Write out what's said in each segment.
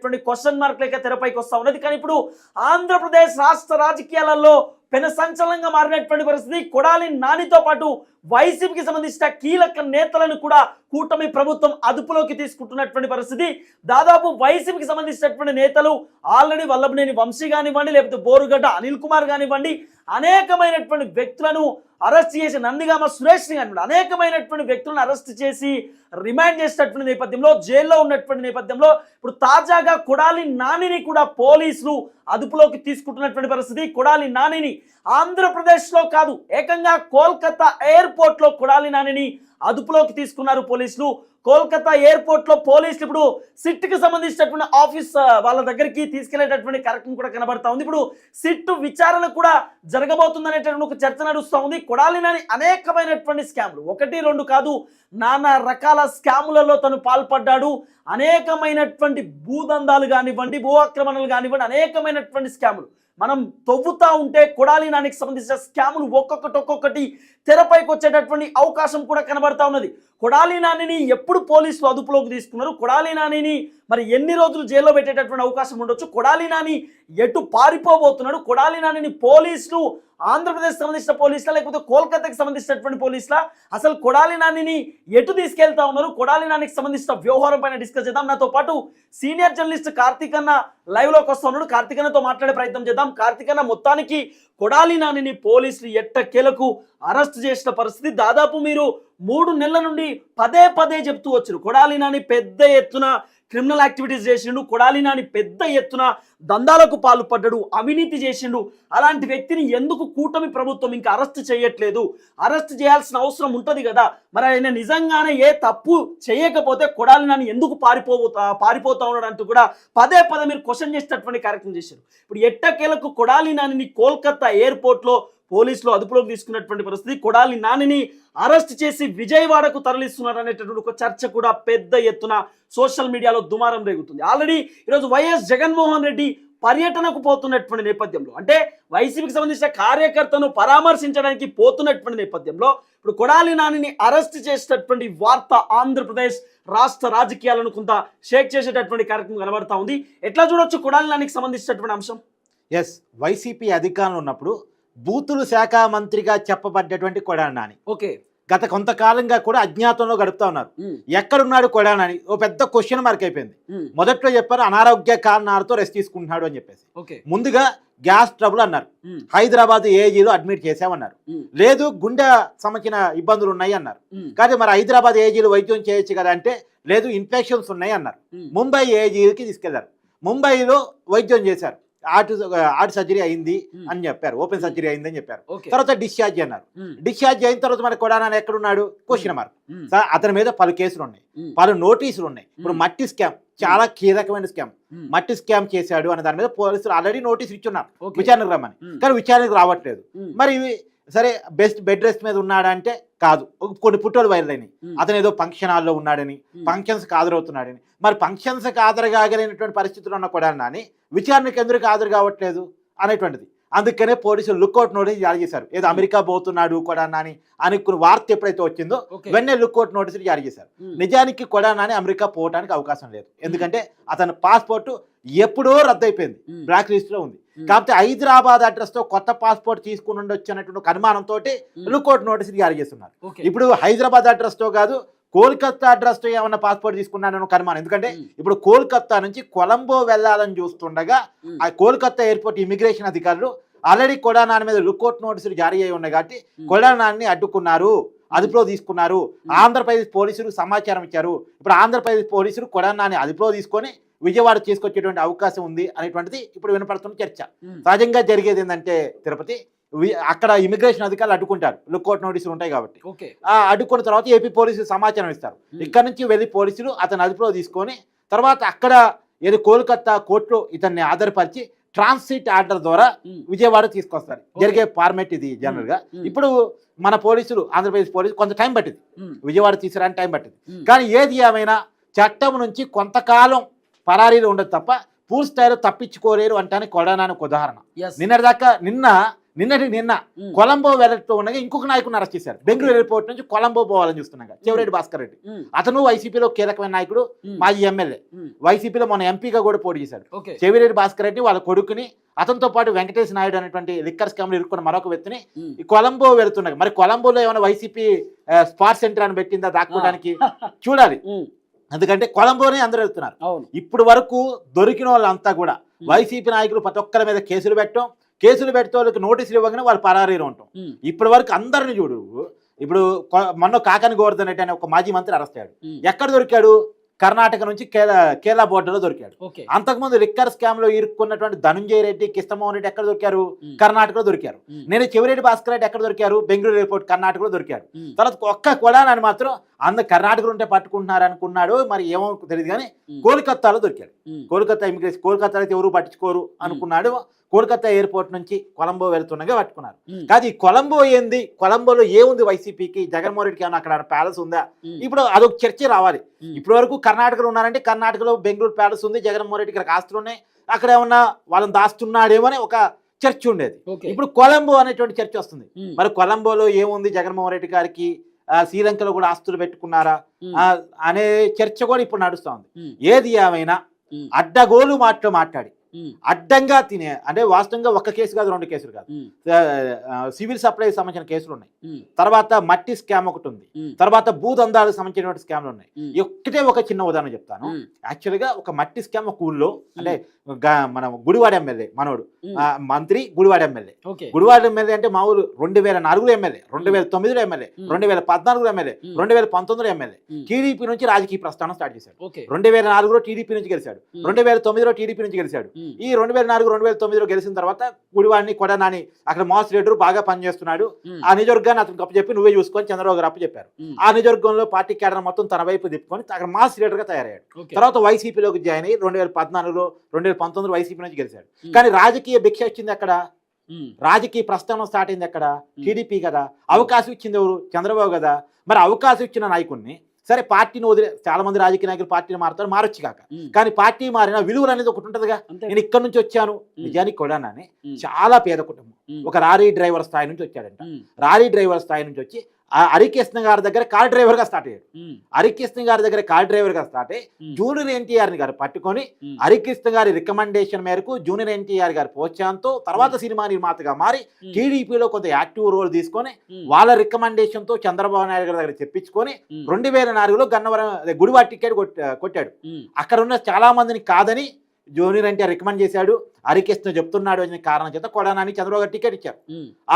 అనేటువంటి question mark లేక తెరపైకి వస్తా ఉన్నది. కానీ ఇప్పుడు ఆంధ్రప్రదేశ్ రాష్ట్ర రాజకీయాలలో పెన సంచలనంగా మారినటువంటి పరిస్థితి. కొడాలి నానితో పాటు వైసీపీకి సంబంధించిన కీలక నేతలను కూడా కూటమి ప్రభుత్వం అదుపులోకి తీసుకుంటున్నటువంటి పరిస్థితి. దాదాపు వైసీపీకి సంబంధించినటువంటి నేతలు ఆల్రెడీ వల్లభనేని వంశీ కానివ్వండి లేకపోతే బోరుగడ్డ అనిల్ కుమార్ కానివ్వండి అనేకమైనటువంటి వ్యక్తులను అరెస్ట్ చేసి నందిగామ సురేష్ని కానివ్వండి అనేకమైనటువంటి వ్యక్తులను అరెస్ట్ చేసి రిమాండ్ చేసినటువంటి నేపథ్యంలో జైల్లో ఉన్నటువంటి నేపథ్యంలో ఇప్పుడు తాజాగా కొడాలి నానిని కూడా పోలీసులు అదుపులోకి తీసుకుంటున్నటువంటి పరిస్థితి కొడాలి నానిని ఆంధ్రప్రదేశ్లో కాదు ఏకంగా కోల్కతా ఎయిర్పోర్ట్లో కొడాలి నానిని అదుపులోకి తీసుకున్నారు పోలీసులు. కోల్కతా ఎయిర్పోర్ట్లో పోలీసులు ఇప్పుడు సిట్కి సంబంధించినటువంటి ఆఫీస్ వాళ్ళ దగ్గరికి తీసుకెళ్ళేటటువంటి కార్యక్రమం కూడా కనబడతా ఉంది. ఇప్పుడు సిట్ విచారణ కూడా జరగబోతుందనేటటువంటి ఒక చర్చ నడుస్తూ ఉంది. కొడాలి నాని అనేకమైనటువంటి స్కామ్లు. ఒకటి రెండు కాదు నానా రకాల స్కాములలో తను పాల్పడ్డాడు. అనేకమైనటువంటి భూదందాలు కానివ్వండి భూ ఆక్రమణలు కానివ్వండి అనేకమైనటువంటి స్కాములు. మనం తవ్వుతా ఉంటే కొడాలి నానికి సంబంధించిన స్కాములు ఒక్కొక్కటి ఒక్కొక్కటి తెరపైకి వచ్చేటటువంటి అవకాశం కూడా కనబడతా ఉన్నది. కొడాలి నానిని ఎప్పుడు పోలీసులు అదుపులోకి తీసుకున్నారు? కొడాలి నానిని మరి ఎన్ని రోజులు జైల్లో పెట్టేటటువంటి అవకాశం ఉండొచ్చు? కొడాలి నాని ఎటు పారిపోబోతున్నాడు? కొడాలి నానిని పోలీసులు ఆంధ్రప్రదేశ్ సంబంధించిన పోలీసులా లేకపోతే కోల్కతాకి సంబంధించినటువంటి పోలీసులా? అసలు కొడాలి నానిని ఎటు తీసుకెళ్తా ఉన్నారు? కొడాలి నానికి సంబంధించిన వ్యవహారం పైన డిస్కస్ చేద్దాం. నాతో పాటు సీనియర్ జర్నలిస్ట్ కార్తీక్ అన్న లైవ్లోకి వస్తా ఉన్నాడు. కార్తీక్ అన్నతో మాట్లాడే ప్రయత్నం చేద్దాం. కార్తీక్ అన్న మొత్తానికి కొడాలి నానిని పోలీసులు ఎట్టకేలకు అరెస్ట్ చేసిన పరిస్థితి దాదాపు మీరు మూడు నెలల నుండి పదే పదే చెప్తూ వచ్చారు. కొడాలి నాని పెద్ద ఎత్తున క్రిమినల్ యాక్టివిటీస్ చేసిండు కొడాలి నాని పెద్ద ఎత్తున దందాలకు పాల్పడ్డాడు అవినీతి చేసిండు. అలాంటి వ్యక్తిని ఎందుకు కూటమి ప్రభుత్వం ఇంకా అరెస్ట్ చేయట్లేదు? అరెస్ట్ చేయాల్సిన అవసరం ఉంటుంది కదా. మరి ఆయన నిజంగానే ఏ తప్పు చేయకపోతే కొడాలి నాని ఎందుకు పారిపోతా పారిపోతా ఉన్నాడు అంటూ కూడా పదే పదే మీరు క్వశ్చన్ చేసేటటువంటి కార్యక్రమం చేశారు. ఇప్పుడు ఎట్టకేలకు కొడాలి నానిని కోల్కతా ఎయిర్పోర్ట్లో పోలీసులు అదుపులోకి తీసుకున్నటువంటి పరిస్థితి. కొడాలి నానిని అరెస్ట్ చేసి విజయవాడకు తరలిస్తున్నారు అనేటటువంటి ఒక చర్చ కూడా పెద్ద ఎత్తున సోషల్ మీడియాలో దుమారం రేగుతుంది. ఆల్రెడీ ఈరోజు వైఎస్ జగన్మోహన్ రెడ్డి పర్యటనకు పోతున్నటువంటి నేపథ్యంలో అంటే వైసీపీకి సంబంధించిన కార్యకర్తను పరామర్శించడానికి పోతున్నటువంటి నేపథ్యంలో ఇప్పుడు కొడాలి నానిని అరెస్ట్ చేసేటటువంటి వార్త ఆంధ్రప్రదేశ్ రాష్ట్ర రాజకీయాలను కొంత షేక్ చేసేటటువంటి కార్యక్రమం కనబడతా ఉంది. ఎట్లా చూడొచ్చు కొడాలి నానికి సంబంధించినటువంటి అంశం? ఎస్ వైసీపీ అధికారంలో ఉన్నప్పుడు బూతులు శాఖ మంత్రిగా చెప్పబడ్డటువంటి కొడాలి నాని. ఓకే. గత కొంతకాలంగా కూడా అజ్ఞాతంలో గడుపుతా ఉన్నారు. ఎక్కడున్నాడు కొడాలి నాని? ఓ పెద్ద క్వశ్చన్ మార్క్ అయిపోయింది. మొదట్లో చెప్పారు అనారోగ్య కారణాలతో రెస్ట్ తీసుకుంటున్నాడు అని చెప్పేసి. ఓకే. ముందుగా గ్యాస్ ట్రబుల్ అన్నారు. హైదరాబాద్ ఏజీలో అడ్మిట్ చేసామన్నారు లేదు గుండె సంబంధించిన ఇబ్బందులు ఉన్నాయి అన్నారు. కానీ మరి హైదరాబాద్ ఏజీలు వైద్యం చేయొచ్చు కదా అంటే లేదు ఇన్ఫెక్షన్స్ ఉన్నాయి అన్నారు. ముంబై ఏజీకి తీసుకెళ్ళారు. ముంబైలో వైద్యం చేశారు. ఆర్ట్ ఆర్ట్ సర్జరీ అయింది అని చెప్పారు. ఓపెన్ సర్జరీ అయింది అని చెప్పారు తర్వాత డిశ్చార్జ్ అన్నారు. డిశ్చార్జ్ అయిన తర్వాత మరి కొడానా ఎక్కడున్నాడు? క్వశ్చన్ మార్క్ అతని మీద పలు కేసులు ఉన్నాయి. పలు నోటీసులు ఉన్నాయి. ఇప్పుడు. మట్టి స్కామ్ చాలా కీలకమైన స్కామ్. మట్టి స్కామ్ చేశాడు అనే దాని మీద పోలీసులు ఆల్రెడీ నోటీసులు ఇచ్చున్నారు. విచారణకు రమ్మని. కానీ విచారణకు రావట్లేదు. మరి సరే బెస్ట్ బెడ్ రెస్ట్ మీద ఉన్నాడా అంటే కాదు. కొన్ని పుట్టోలు బయలుదేరినాయి. అతను ఏదో ఫంక్షన్ హాల్లో ఉన్నాడని ఫంక్షన్స్కి హాజరవుతున్నాడని. మరి ఫంక్షన్స్కి హాజరు కాగలిగినటువంటి పరిస్థితులు ఉన్న కూడా అని విచారణకు ఎందుకు హాజరు కావట్లేదు అనేటువంటిది. అందుకనే పోలీసులు లుక్అవుట్ నోటీస్ జారీ చేశారు. ఏదో అమెరికా పోతున్నాడు కూడా అని వార్త ఎప్పుడైతే వచ్చిందో వెన్నే లుక్అవుట్ నోటీసులు జారీ చేశారు. నిజానికి కొడానాని అమెరికా పోవడానికి అవకాశం లేదు. ఎందుకంటే అతని పాస్పోర్ట్ ఎప్పుడో రద్దయిపోయింది. బ్లాక్ లిస్ట్లో ఉంది. కాకపోతే హైదరాబాద్ అడ్రస్తో కొత్త పాస్పోర్ట్ తీసుకుని ఉండొచ్చు అనేటువంటి ఒక అనుమానంతో లుక్అవుట్ నోటీసులు జారీ చేస్తున్నారు. ఇప్పుడు హైదరాబాద్ అడ్రస్తో కాదు కోల్కతా అడ్రస్తో ఏమన్నా పాస్పోర్ట్ తీసుకున్నానని ఒక అనుమానం. ఎందుకంటే ఇప్పుడు కోల్కతా నుంచి కొలంబో వెళ్ళాలని చూస్తుండగా ఆ కోల్కతా ఎయిర్పోర్ట్ ఇమిగ్రేషన్ అధికారులు ఆల్రెడీ కొడానాని మీద లుక్అవుట్ నోటీసులు జారీ అయి ఉన్నాయి కాబట్టి కొడానాన్ని అడ్డుకున్నారు అదుపులో తీసుకున్నారు. ఆంధ్రప్రదేశ్ పోలీసులు సమాచారం ఇచ్చారు. ఇప్పుడు ఆంధ్రప్రదేశ్ పోలీసులు కొడానాన్ని అదుపులో తీసుకొని విజయవాడ తీసుకొచ్చేటువంటి అవకాశం ఉంది అనేటువంటిది ఇప్పుడు వినపడుతున్న చర్చ. సహజంగా జరిగేది ఏంటంటే తిరుపతి అక్కడ ఇమిగ్రేషన్ అధికారులు అడ్డుకుంటారు. లుక్అవుట్ నోటీసులు ఉంటాయి కాబట్టి. ఓకే. ఆ అడ్డుకున్న తర్వాత ఏపీ పోలీసులు సమాచారం ఇస్తారు. ఇక్కడ నుంచి వెళ్ళి పోలీసులు అతను అదుపులో తీసుకొని తర్వాత అక్కడ ఏది కోల్కతా కోర్టులో ఇతన్ని ఆధారపరిచి ట్రాన్సిట్ ఆర్డర్ ద్వారా విజయవాడ తీసుకొస్తారు. జరిగే ఫార్మేట్ ఇది జనరల్గా ఇప్పుడు మన పోలీసులు ఆంధ్రప్రదేశ్ పోలీసు కొంత టైం పట్టింది. విజయవాడ తీసుకురాని టైం పట్టింది. కానీ ఏది ఏమైనా చట్టం నుంచి కొంతకాలం పరారీలో ఉండదు తప్ప పూర్తి స్థాయిలో తప్పించుకోలేరు అంటానికి కొడానానికి ఉదాహరణ. నిన్నటిదాకా నిన్న నిన్నటి నిన్న ఉమ్, కొలంబో వెళ్తూ ఉండగా ఇంకొక నాయకుడిని అరెస్ట్ చేశారు. బెంగళూరు ఎయిర్పోర్ట్ నుంచి కొలంబో పోవాలని చూస్తున్నాగా చెవిరెడ్డి భాస్కర్ రెడ్డి. ఉమ్, అతను వైసీపీలో కీలకమైన నాయకుడు మాజీ ఎమ్మెల్యే. వైసీపీలో మన ఎంపీగా కూడా పోటీ చేశాడు. చెవిరెడ్డి భాస్కర్ రెడ్డి వాళ్ళ కొడుకుని అతనితో పాటు వెంకటేష్ నాయుడు అనేటువంటి లిక్కర్ స్కామ్లు ఇరుక్కున్న మరొక వ్యక్తిని కొలంబో వెళ్తున్నాయి మరి కొలంబోలో ఏమైనా వైసీపీ స్పాట్ సెంటర్ అని పెట్టిందా దాక్కోవడానికి? చూడాలి. ఎందుకంటే కొలంబోనే అందరూ వెళ్తున్నారు. ఇప్పుడు వరకు దొరికిన వాళ్ళంతా కూడా వైసీపీ నాయకులు ప్రతి ఒక్కరి మీద కేసులు పెట్టడం కేసులు పెడితే వాళ్ళకి నోటీసులు ఇవ్వగానే వాళ్ళు పరారీలో ఉంటాం. ఇప్పటి వరకు అందరిని చూడు ఇప్పుడు మొన్న కాకని గోవర్ధన్ రెడ్డి అనే ఒక మాజీ మంత్రి అరెస్ట్ అయ్యాడు. ఎక్కడ దొరికాడు? కర్ణాటక నుంచి కేరళ కేరళ బోర్డర్లో దొరికాడు. అంతకుముందు లిక్కర్ స్కామ్లో ఇరుక్కున్నటువంటి ధనుంజయ రెడ్డి కృష్ణమోహన్ రెడ్డి ఎక్కడ దొరికారు? కర్ణాటకలో దొరికారు. నేను చెవిరెడ్డి భాస్కర్ రెడ్డి ఎక్కడ దొరికారు? బెంగళూరు ఎయిర్పోర్ట్ కర్ణాటకలో దొరికారు ఉమ్, తర్వాత ఒక్క కూడా నన్ను మాత్రం అందరు కర్ణాటకలో ఉంటే పట్టుకుంటున్నారు అనుకున్నాడు మరి ఏమో తెలియదు కానీ కోల్కత్తాలో దొరికాడు. ఉమ్, కోల్కతా ఇమిగ్రేషన్ కోల్కతా అయితే ఎవరు పట్టించుకోరు అనుకున్నాడు కోల్కతా ఎయిర్పోర్ట్ నుంచి కొలంబో వెళ్తుండగా పట్టుకున్నారు. కాదు ఈ కొలంబో ఏంది? కొలంబోలో ఏముంది వైసీపీకి? జగన్మోహన్ రెడ్డికి ఏమైనా అక్కడ ప్యాలెస్ ఉందా? ఇప్పుడు అదొక చర్చ రావాలి. ఇప్పటి వరకు కర్ణాటకలో ఉన్నారంటే కర్ణాటకలో బెంగళూరు ప్యాలెస్ ఉంది జగన్మోహన్ రెడ్డికి ఇక్కడ ఆస్తులు ఉన్నాయి. అక్కడ ఏమన్నా వాళ్ళని దాస్తున్నాడేమో అని ఒక చర్చ ఉండేది. ఇప్పుడు కొలంబో అనేటువంటి చర్చ వస్తుంది. మరి కొలంబోలో ఏముంది? జగన్మోహన్ రెడ్డి గారికి శ్రీలంకలో కూడా ఆస్తులు పెట్టుకున్నారా? అనే చర్చ కూడా ఇప్పుడు నడుస్తా ఉంది. ఉమ్, ఏది ఏమైనా అడ్డగోలు మాటలు మాట్లాడి అడ్డంగా తినే అంటే వాస్తవంగా ఒక కేసు కాదు రెండు కేసులు కాదు. సివిల్ సప్లైకి సంబంధించిన కేసులు ఉన్నాయి. తర్వాత మట్టి స్కామ్ ఒకటి ఉంది. తర్వాత భూదందాలకు సంబంధించినటువంటి స్కామ్లు ఉన్నాయి. ఒక్కటే ఒక చిన్న ఉదాహరణ చెప్తాను. యాక్చువల్గా ఒక మట్టి స్కామ్ ఒక ఊళ్ళో అంటే మన గుడివాడ ఎమ్మెల్యే మనోడు మంత్రి గుడివాడ ఎమ్మెల్యే. గుడివాడ ఎమ్మెల్యే అంటే మామూలు రెండు వేల నాలుగులో ఎమ్మెల్యే రెండు వేల తొమ్మిదిలో ఎమ్మెల్యే. రెండు వేల పద్నాలుగులో ఎమ్మెల్యే. రెండు వేల పంతొమ్మిదిలో ఎమ్మెల్యే. టీడీపీ నుంచి రాజకీయ ప్రస్థానం స్టార్ట్ చేశాడు. రెండు వేల నాలుగులో టీడీపీ నుంచి గెలిచాడు. రెండు వేల తొమ్మిదిలో టీడీపీ నుంచి గెలిచాడు. ఈ రెండు వేల నాలుగు రెండు వేల తొమ్మిదిలో గెలిచిన తర్వాత గుడివాడిని కొడనాని అక్కడ మాస్ లీడర్ బాగా పనిచేస్తున్నాడు. ఆ నియోజకవర్గాన్ని అతనికి అప్పచెప్పి నువ్వే చూసుకొని చంద్రబాబు గారు అప్పచెప్పారు ఉమ్, ఆ నియోజకవర్గంలో పార్టీ కేడర్ మొత్తం తన వైపు తిప్పుకొని అక్కడ మాస్ లీడర్గా తయారయ్యాడు. తర్వాత వైసీపీలోకి జాయిన్ అయ్యి రెండు వేల పద్నాలుగులో రెండు వేల పంతొమ్మిదిలో వైసీపీ నుంచి గెలిచాడు. కానీ రాజకీయ భిక్ష వచ్చింది అక్కడ రాజకీయ ప్రస్థానం స్టార్ట్ అయింది అక్కడ టీడీపీ కదా. అవకాశం ఇచ్చింది ఎవరు? చంద్రబాబు కదా. మరి అవకాశం ఇచ్చిన నాయకుడిని సరే పార్టీని వదిలే చాలా మంది రాజకీయ నాయకులు పార్టీని మారుతారు మారొచ్చు కాక. కానీ పార్టీ మారిన విలువలు అనేది ఒకటి ఉంటుందిగా. నేను ఇక్కడ నుంచి వచ్చాను. నిజానికి కొడానని చాలా పేద కుటుంబం. ఒక లారీ డ్రైవర్ స్థాయి నుంచి వచ్చాడంట. లారీ డ్రైవర్ స్థాయి నుంచి వచ్చి హరికృష్ణ గారి దగ్గర కార్ డ్రైవర్గా స్టార్ట్ అయ్యాడు. హరికృష్ణ గారి దగ్గర కార్ డ్రైవర్గా స్టార్ట్ అయ్యి జూనియర్ ఎన్టీఆర్ గారు పట్టుకొని హరికృష్ణ గారి రికమెండేషన్ మేరకు జూనియర్ ఎన్టీఆర్ గారి ప్రోత్సాహంతో తర్వాత సినిమా నిర్మాతగా మారి టీడీపీలో కొంత యాక్టివ్ రోల్ తీసుకొని వాళ్ళ రికమెండేషన్తో చంద్రబాబు నాయుడు గారి దగ్గర తెప్పించుకొని ఉమ్, రెండు వేల నాలుగులో గన్నవరం గుడివాడ టికెట్ కొట్ట- కొట్టాడు. అక్కడ ఉన్న చాలా మందిని కాదని జూనియర్ ఎన్టీఆర్ రికమెండ్ చేశాడు. హరికృష్ణ చెప్తున్నాడు అనే కారణం చేత కొడానాని చంద్రబాబు గారు టికెట్ ఇచ్చారు.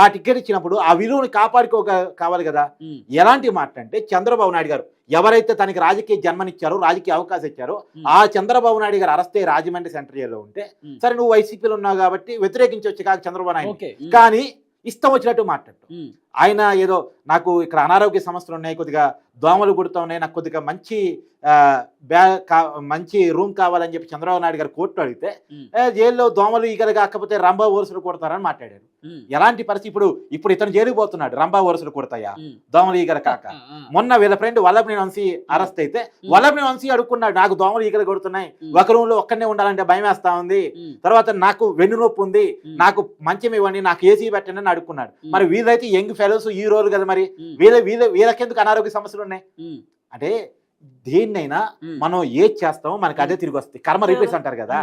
ఆ టికెట్ ఇచ్చినప్పుడు ఆ విలువని కాపాడుకో కావాలి కదా? ఎలాంటి మాట అంటే చంద్రబాబు నాయుడు గారు ఎవరైతే తనకి రాజకీయ జన్మనిచ్చారో రాజకీయ అవకాశం ఇచ్చారో ఆ చంద్రబాబు నాయుడు గారు అయ్యి రాజమండ్రి సెంటర్ జైల్లో ఉంటే సరే నువ్వు వైసీపీలో ఉన్నావు కాబట్టి వ్యతిరేకించవచ్చు కాక చంద్రబాబు నాయుడు కానీ ఇష్టం వచ్చినట్టు మాట్లాడు. ఆయన ఏదో నాకు ఇక్కడ అనారోగ్య సమస్యలు ఉన్నాయి కొద్దిగా దోమలు కుడుతూ ఉన్నాయి నాకు కొద్దిగా మంచి బ్యా మంచి రూమ్ కావాలని చెప్పి చంద్రబాబు నాయుడు గారు కోర్టు అడిగితే ఉమ్, "ఏ, జైల్లో దోమలు ఈగలు కాకపోతే రంభా ఓరసులు కొడతారని మాట్లాడారు. ఎలాంటి పరిస్థితి? ఇప్పుడు ఇప్పుడు ఇతను జైలుకి పోతున్నాడు రంభా ఓరసులు కొడతాయా? దోమలు ఈగలు కాక. మొన్న వీళ్ళ ఫ్రెండ్ వల్లభని వంశీ అరెస్ట్ అయితే వల్లభని వంశీ అడుక్కున్నాడు నాకు దోమలు ఈగలు కొడుతున్నాయి ఒక రూమ్లో ఒక్కనే ఉండాలంటే భయం వేస్తా ఉంది. తర్వాత నాకు వెన్ను నొప్పి ఉంది నాకు మంచం ఇవ్వండి నాకు ఏసీ పెట్టండి అని అడుక్కున్నాడు. మరి వీళ్ళైతే యంగ్ ఫెలోస్ ఈ రోజు కదా మరి వీళ్ళ వీళ్ళ వీళ్ళకెందుకు అనారోగ్య సమస్యలు ఉన్నాయి? అంటే దేన్నైనా. మనం ఏది చేస్తామో మనకి అదే తిరిగి వస్తుంది. కర్మ రిపీట్స్ అంటారు కదా.